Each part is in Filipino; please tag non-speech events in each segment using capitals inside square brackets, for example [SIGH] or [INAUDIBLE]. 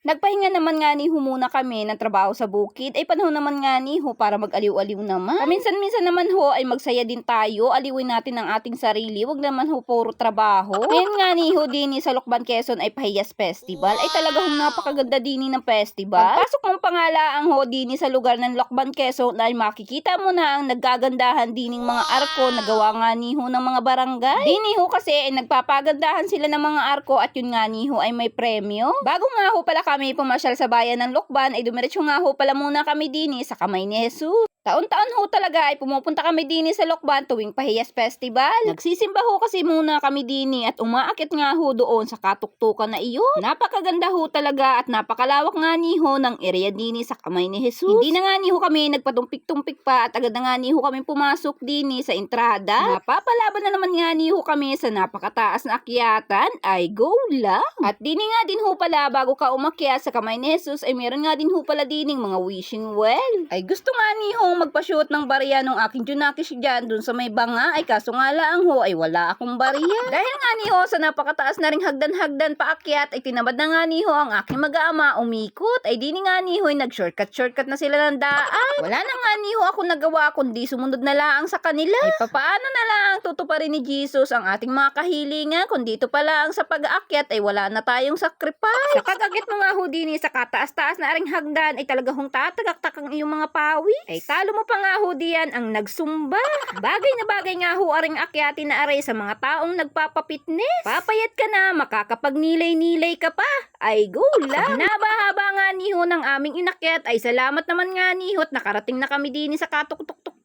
Nagpahinga naman nga ni ho muna kami ng trabaho sa bukid. Ay panahon naman nga ni ho para mag-aliw-aliw naman. Paminsan-minsan naman ho ay magsaya din tayo. Aliwin natin ang ating sarili. Wag naman ho puro trabaho. Ngayon nga ni ho din sa Lokban Quezon ay Pahiyas Festival. Ay talaga hong napakaganda din ng festival. Pagpasok mong pangalaang ho din sa lugar ng Lokban Quezon ay makikita mo na ang naggagandahan din ng mga arko na gawa nga ni ho ng mga barangay. Dini ho kasi ay nagpapagandahan sila ng mga arko at yun nga ni ho ay may premyo. Bago nga ho pala kami pumasyal sa bayan ng Lokban ay dumiretso nga ho pala muna kami dini sa kamay ni Jesus. Taon-taon ho talaga ay pumupunta kami dini sa Lokban tuwing Pahiyas Festival. Nagsisimba ho kasi muna kami dini at umaakit nga ho doon sa katuktukan na iyon. Napakaganda ho talaga at napakalawak nga ni ho ng area dini sa kamay ni Jesus. Hindi na nga ni ho kami nagpatumpik-tumpik pa at agad na nga ni ho kami pumasok dini sa entrada. Napapalaban na naman nga ni ho kami sa napakataas na akyatan ay go lang. At dini nga din ho pala bago ka umakyat sa kamay ni Jesus ay meron nga din ho pala dining mga wishing well. Ay gusto nga ni ho magpa-shoot ng barya nung aking Junakis dyan dun sa may banga ay kaso nga lang ho ay wala akong barya. [LAUGHS] Dahil nga ni ho sa napakataas na ring hagdan-hagdan paakyat ay tinamad na nga ni ho ang aking mag-ama umikot ay dini nga ni ho ay nag-shortcut-shortcut na sila ng daan. Wala na nga ni ho ako nagawa kundi sumunod na lang sa kanila. Ay papaano na lang tutuparin ni Jesus ang ating mga kahilingan kung dito pa lang sa pag-aakyat ay wala na tayong sacrifice. Sa kagagit mo nga ho dini sa kataas-taas na aring hagdan ay talaga hong tatagaktak ang iyong mga pawi. Ay talo mo pa nga ho diyan ang nagsumba. Bagay na bagay nga ho aring akyatin na aray sa mga taong nagpapapitness. Papayat ka na, makakapagnilay-nilay ka pa. Ay go lang. Hinaba-haba nga ni ho ng aming inakyat ay salamat naman nga ni ho at nakarating na kami din sa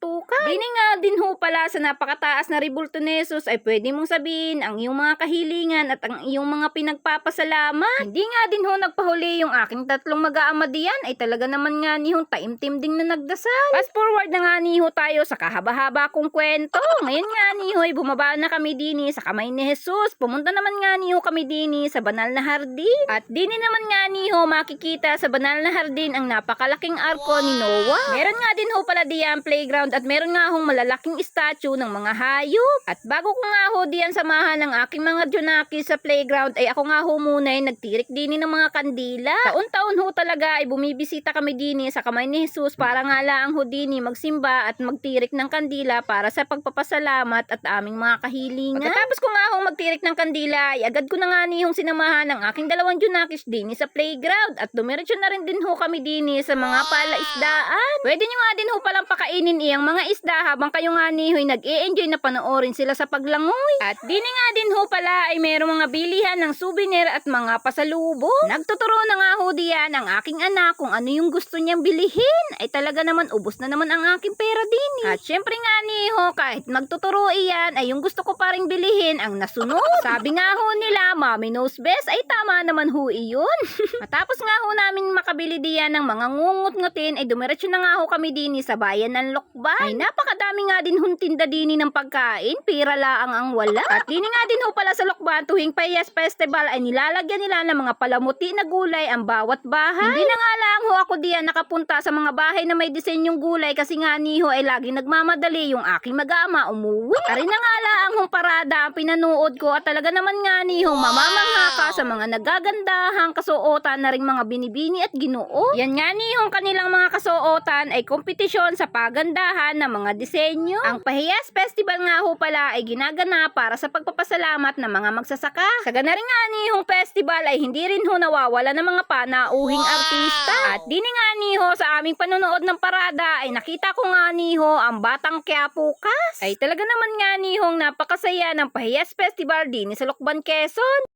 katuk-tuk-tuk-tukan. Dini nga din ho pala sa napakataas na ribulto ni Jesus ay pwede mong sabihin ang iyong mga kahilingan at ang iyong mga pinagpapasalamat. Hindi nga din ho nagpahuli yung aking tatlong mag-aama diyan ay talaga naman nga ni ho taimtim ding na nagdasal. Fast forward na nga ni ho tayo sa kahaba-haba kong kwento. Ngayon nga ni ho ay bumaba na kami dini sa kamay ni Jesus. Pumunta naman nga ni ho kami dini sa banal na hardin. At dini naman nga ni ho makikita sa banal na hardin ang napakalaking arko ni Noah. Meron nga din ho pala diyan playground at meron nga hong malalaking statue ng mga hayop. At bago ko nga ho diyan samahan ng aking mga junaki sa playground ay ako nga ho muna ay nagtirik dini ng mga kandila. Taon-taon ho talaga ay bumibisita kami dini sa kamay ni Jesus para nga lang ho dini magsimba at magtirik ng kandila para sa pagpapasalamat at aming mga kahilingan. Pagkatapos ko nga ho magtirik ng kandila ay agad ko na nga ni hong sinamahan ng aking dalawang junakis dini sa playground at dumiretso na rin din ho kami dini sa mga palaisdaan. Pwede nyo nga din ho palang pakainin iyang mga isda habang kayo nga ni ho'y nag-i-enjoy na panoorin sila sa paglangoy. At dini nga din ho pala ay merong mga bilihan ng souvenir at mga pasalubong. Nagtuturo na nga ho diyan ang aking anak kung ano yung gusto niyang bilihin. Ay talaga naman ubos na naman ang aking pera din. At syempre nga ni ho kahit magtuturo iyan ay yung gusto ko pa ring bilihin ang nasunod. Sabi nga ho nila, mommy knows best ay tama naman ho iyon. [LAUGHS] Matapos nga ho namin makabili diyan ng mga ngungut-ngutin ay dumiretso na nga ho kami dini sa bayan ng Lokban. Ay napakadami nga din hong tinda dini ng pagkain, pira laang ang wala. At dini nga din ho pala sa Lokban tuwing Payas Festival ay nilalagyan nila ng mga palamuti na gulay ang bawat bahay. Hindi na nga lang ho ako diyan nakapunta sa mga bahay na may disenyong gulay kasi nga ni ho ay lagi nagmamadali yung aking mag-ama umuwi. Ari na nga lang hong parada ang pinanood ko at talaga naman nga ni ho mamamangha ka sa mga nagagandahang kasuotan na ring mga binibini at ginoo. Yan nga ni hong kanilang mga kasuotan ay kompetisyon sa pagandahan ng mga disenyo. Ang Pahiyas Festival nga ho pala ay ginagana para sa pagpapasalamat ng mga magsasaka. Sa gana rin nga ni hong festival ay hindi rin ho nawawala ng mga panauhing artista. At dini nga ni ho sa aming panonood ng parada ay nakita ko nga ni ho ang Batang Quiapo. Ay talaga naman nga ni hong napakasaya ng Pahiyas Festival din sa Lokban, Quezon.